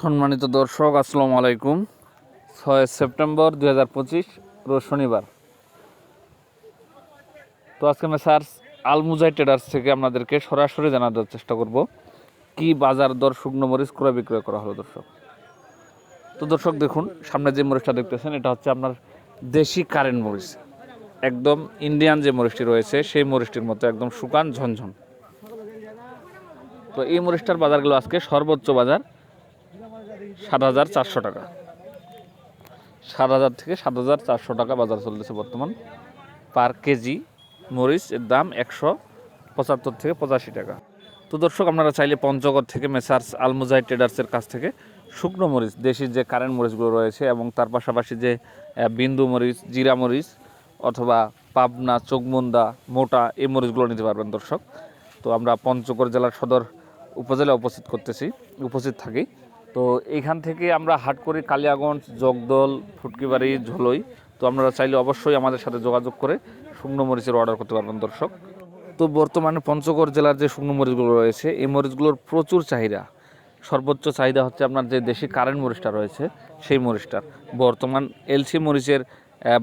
সম্মানিত দর্শক, আসসালামু আলাইকুম। ছয় সেপ্টেম্বর দুই হাজার পঁচিশ, রোজ শনিবার। তো আজকে আমি স্যার আলমুজাই ট্রেডার্স থেকে আপনাদেরকে সরাসরি জানানোর চেষ্টা করব, কি বাজার দর শুকনো মরিচ ক্রয় বিক্রয় করা হলো দর্শক? তো দর্শক, দেখুন, সামনে যে মরিচটা দেখতেছেন, এটা হচ্ছে আপনার দেশি কারেন্ট মরিচ। একদম ইন্ডিয়ান যে মরিচটি রয়েছে, সেই মরিচটির মতো একদম শুকান ঝনঝন। তো এই মরিচটার বাজারগুলো আজকে সর্বোচ্চ বাজার সাত হাজার চারশো টাকা। সাত হাজার থেকে সাত হাজার চারশো টাকা বাজার চলতেছে বর্তমান। পার কেজি মরিচ এর দাম একশো পঁচাত্তর থেকে পঁচাশি টাকা। তো দর্শক, আপনারা চাইলে পঞ্চগড় থেকে মেসার্স আলমুজাই ট্রেডার্সের কাছ থেকে শুকনো মরিচ, দেশি যে কারেন্ট মরিচগুলো রয়েছে এবং তার পাশাপাশি যে বিন্দু মরিচ, জিরা মরিচ অথবা পাবনা, চোখমুন্দা, মোটা এই মরিচগুলো নিতে পারবেন দর্শক। তো আমরা পঞ্চগড় জেলার সদর উপজেলা উপস্থিত করতেছি, উপস্থিত থাকি। তো এইখান থেকে আমরা হাট করি কালিয়াগঞ্জ, জগদল, ফুটকিবাড়ি, ঝোলই। তো আপনারা চাইলে অবশ্যই আমাদের সাথে যোগাযোগ করে শুকনো মরিচের অর্ডার করতে পারবেন, দর্শক। তো বর্তমানে পঞ্চগড় জেলার যে শুকনো মরিচগুলো রয়েছে, এই মরিচগুলোর প্রচুর চাহিদা। সর্বোচ্চ চাহিদা হচ্ছে আপনার যে দেশি কারেন্ট মরিচটা রয়েছে, সেই মরিচটার। বর্তমান এলসি মরিচের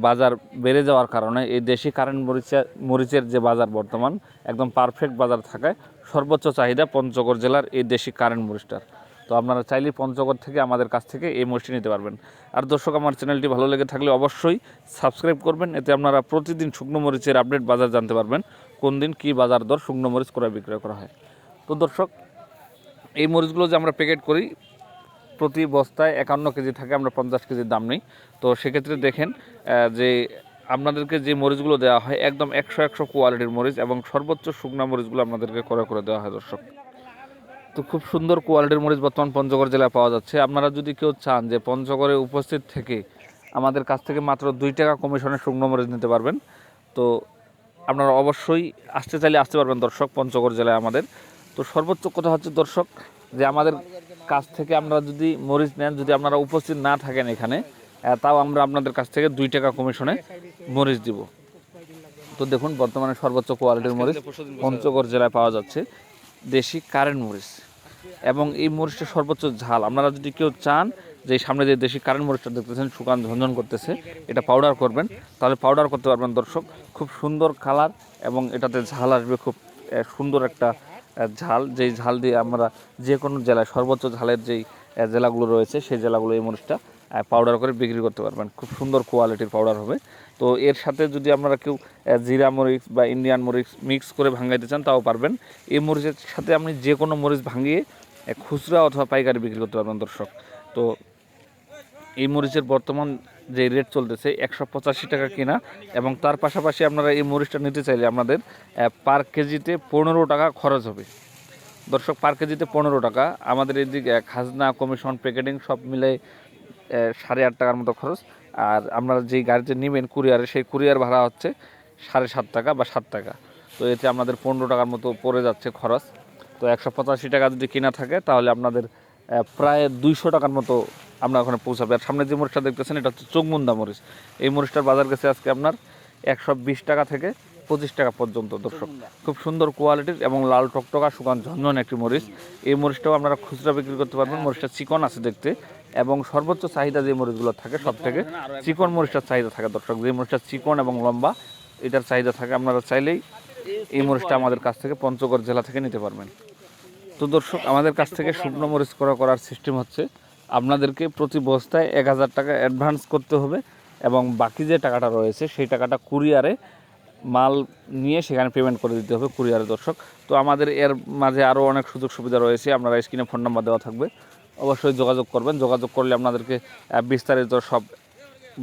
বাজার বেড়ে যাওয়ার কারণে এই দেশি কারেন্ট মরিচের মরিচের যে বাজার বর্তমান, একদম পারফেক্ট বাজার থাকায় সর্বোচ্চ চাহিদা পঞ্চগড় জেলার এই দেশি কারেন্ট মরিচটার। তো আপনারা চাইলে পঞ্চগড় থেকে আমাদের কাছ থেকে এই মরিচটি নিতে পারবেন। আর দর্শক, আমার চ্যানেলটি ভালো লেগে থাকলে অবশ্যই সাবস্ক্রাইব করবেন, এতে আপনারা প্রতিদিন শুকনো মরিচের আপডেট বাজার জানতে পারবেন, কোন দিন কী বাজার দর শুকনো মরিচ ক্রয় বিক্রয় করা হয়। তো দর্শক, এই মরিচগুলো যে আমরা প্যাকেট করি, প্রতি বস্তায় একান্ন কেজি থাকে, আমরা পঞ্চাশ কেজির দাম নেই। তো সেক্ষেত্রে দেখেন যে আপনাদেরকে যে মরিচগুলো দেওয়া হয়, একদম একশো একশো কোয়ালিটির মরিচ এবং সর্বোচ্চ শুকনা মরিচগুলো আপনাদেরকে করে করে দেওয়া হয় দর্শক। তো খুব সুন্দর কোয়ালিটির মরিচ বর্তমান পঞ্চগড় জেলায় পাওয়া যাচ্ছে। আপনারা যদি কেউ চান যে পঞ্চগড়ে উপস্থিত থেকে আমাদের কাছ থেকে মাত্র দুই টাকা কমিশনে শুকনো মরিচ নিতে পারবেন, তো আপনারা অবশ্যই আসতে চাইলে আসতে পারবেন দর্শক, পঞ্চগড় জেলায় আমাদের। তো সর্বোচ্চ কথা হচ্ছে দর্শক, যে আমাদের কাছ থেকে আপনারা যদি মরিচ নেন, যদি আপনারা উপস্থিত না থাকেন এখানে তাও আমরা আপনাদের কাছ থেকে দুই টাকা কমিশনে মরিচ দিব। তো দেখুন, বর্তমানে সর্বোচ্চ কোয়ালিটির মরিচ পঞ্চগড় জেলায় পাওয়া যাচ্ছে। দেশি কারেন্ট মরিচ এবং এই মরিচটা সর্বোচ্চ ঝাল। আপনারা যদি কেউ চান যে সামনে যে দেশি কারেন্ট মরিচটা দেখতেছেন, শুকান ঝনঝন করতেছে, এটা পাউডার করবেন। তাহলে পাউডার করতে পারবেন দর্শক, খুব সুন্দর কালার এবং এটাতে ঝাল আসবে খুব সুন্দর একটা ঝাল। যেই ঝাল দিয়ে আমরা যে কোনো জেলায় সর্বোচ্চ ঝালের যেই জেলাগুলো রয়েছে, সেই জেলাগুলো এই মরিচটা পাউডার করে বিক্রি করতে পারবেন। খুব সুন্দর কোয়ালিটির পাউডার হবে। তো এর সাথে যদি আপনারা কেউ জিরা মরিচ বা ইন্ডিয়ান মরিচ মিক্স করে ভাঙাইতে চান, তাও পারবেন। এই মরিচের সাথে আপনি যে কোনো মরিচ ভাঙিয়ে খুচরা অথবা পাইকারি বিক্রি করতে পারবেন দর্শক। তো এই মরিচের বর্তমান যে রেট চলতেছে, একশো পঁচাশি টাকা কিনা এবং তার পাশাপাশি আপনারা এই মরিচটা নিতে চাইলে আপনাদের পার কেজিতে পনেরো টাকা খরচ হবে। দর্শক পার কেজিতে পনেরো টাকা। আমাদের এদিকে খাজনা কমিশন প্যাকেটিং সব মিলে সাড়ে আট টাকার মতো খরচ। আর আপনারা যেই গাড়িতে নেবেন কুরিয়ারে, সেই কুরিয়ার ভাড়া হচ্ছে সাড়ে সাত টাকা বা সাত টাকা। তো এতে আপনাদের পনেরো টাকার মতো পড়ে যাচ্ছে খরচ। তো একশো পঁচাশি টাকা যদি কেনা থাকে, তাহলে আপনাদের প্রায় দুইশো টাকার মতো আপনার ওখানে পৌঁছাবে। আর সামনে যে মরিচটা দেখতেছেন, এটা হচ্ছে চোখমুন্দা মরিচ। এই মরিচটার বাজার গেছে আজকে আপনার একশো বিশ টাকা থেকে পঁচিশ টাকা পর্যন্ত দর্শক। খুব সুন্দর কোয়ালিটির এবং লাল টকটকা শুকান ঝনঝন একটি মরিচ। এই মরিচটাও আপনারা খুচরা বিক্রি করতে পারবেন। মরিচটা চিকন আছে দেখতে। এবং সর্বোচ্চ চাহিদা যে মরিচগুলো থাকে সব থেকে চিকন মরিচটার চাহিদা থাকে দর্শক। যে মরিচটা চিকন এবং লম্বা এটার চাহিদা থাকে। আপনারা চাইলেই এই মরিচটা আমাদের কাছ থেকে পঞ্চগড় জেলা থেকে নিতে পারবেন। তো দর্শক আমাদের কাছ থেকে শুকনো মরিচ করা করার সিস্টেম হচ্ছে আপনাদেরকে প্রতি বস্তায় এক হাজার টাকা অ্যাডভান্স করতে হবে এবং বাকি যে টাকাটা রয়েছে সেই টাকাটা কুরিয়ারে মাল নিয়ে সেখানে পেমেন্ট করে দিতে হবে কুরিয়ারে দর্শক। তো আমাদের এর মাঝে আরও অনেক সুযোগ সুবিধা রয়েছে, আপনারা স্ক্রিনে ফোন নাম্বার দেওয়া থাকবে। অবশ্যই যোগাযোগ করবেন, যোগাযোগ করলে আপনাদেরকে বিস্তারিত সব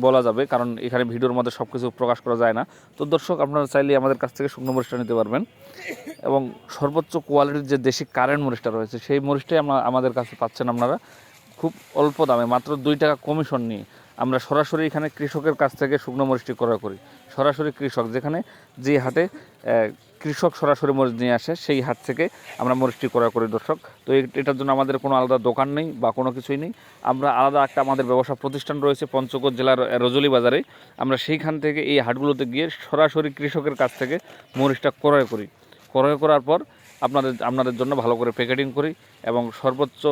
বলা যাবে, কারণ এখানে ভিডিওর মধ্যে সব কিছু প্রকাশ করা যায় না। তো দর্শক, আপনারা চাইলে আমাদের কাছ থেকে শুকনো মরিচটা নিতে পারবেন। এবং সর্বোচ্চ কোয়ালিটির যে দেশি কারেন্ট মরিচটা রয়েছে, সেই মরিচটাই আমরা আমাদের কাছে পাচ্ছেন আপনারা। খুব অল্প দামে, মাত্র দুই টাকা কমিশন নিয়ে। আমরা সরাসরি এখানে কৃষকের কাছ থেকে শুকনো মরিচটি ক্রয় করি। সরাসরি কৃষক, যেখানে যে হাটে কৃষক সরাসরি মরিচ নিয়ে আসে, সেই হাট থেকে আমরা মরিচটি ক্রয় করি দর্শক। তো এটার জন্য আমাদের কোনো আলাদা দোকান নেই বা কোনো কিছুই নেই। আমরা আলাদা একটা আমাদের ব্যবসা প্রতিষ্ঠান রয়েছে পঞ্চগড় জেলার রজলি বাজারে। আমরা সেইখান থেকে এই হাটগুলোতে গিয়ে সরাসরি কৃষকের কাছ থেকে মরিচটা ক্রয় করি। ক্রয় করার পর আপনাদের আপনাদের জন্য ভালো করে প্যাকেটিং করি এবং সর্বোচ্চ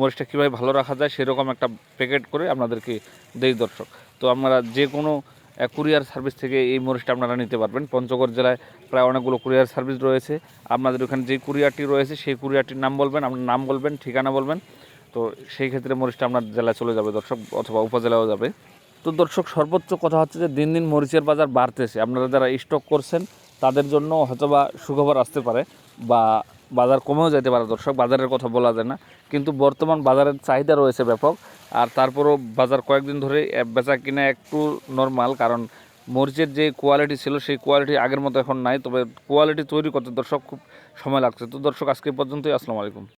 মরিচটা কীভাবে ভালো রাখা যায় সেরকম একটা প্যাকেট করে আপনাদেরকে দেই দর্শক। তো আপনারা যে কোনো কুরিয়ার সার্ভিস থেকে এই মরিচটা আপনারা নিতে পারবেন। পঞ্চগড় জেলায় প্রায় অনেকগুলো কুরিয়ার সার্ভিস রয়েছে। আপনাদের ওখানে যে কুরিয়ারটি রয়েছে সেই কুরিয়ারটির নাম বলবেন, আপনার নাম বলবেন, ঠিকানা বলবেন। তো সেই ক্ষেত্রে মরিচটা আপনার জেলায় চলে যাবে দর্শক, অথবা উপজেলাও যাবে। তো দর্শক, সর্বোচ্চ কথা হচ্ছে যে দিন দিন মরিচের বাজার বাড়তেছে। আপনারা যারা স্টক করছেন, তাদের জন্য হয়তোবা সুখবর আসতে পারে। বা বাজার কমেও যেতে পারে, দর্শক, বাজারের কথা বলা যায় না। কিন্তু বর্তমান বাজারের চাহিদা রয়েছে ব্যাপক, আর তারপরও বাজার কয়েকদিন ধরে বেচা কিনা একটু নর্মাল কারণ মরিচের যে কোয়ালিটি ছিল, সেই কোয়ালিটি আগের মতো এখন নাই। তবে কোয়ালিটি তৈরি করতে দর্শক খুব সময় লাগছে। তো দর্শক, আজকে পর্যন্তই। আসসালামু আলাইকুম।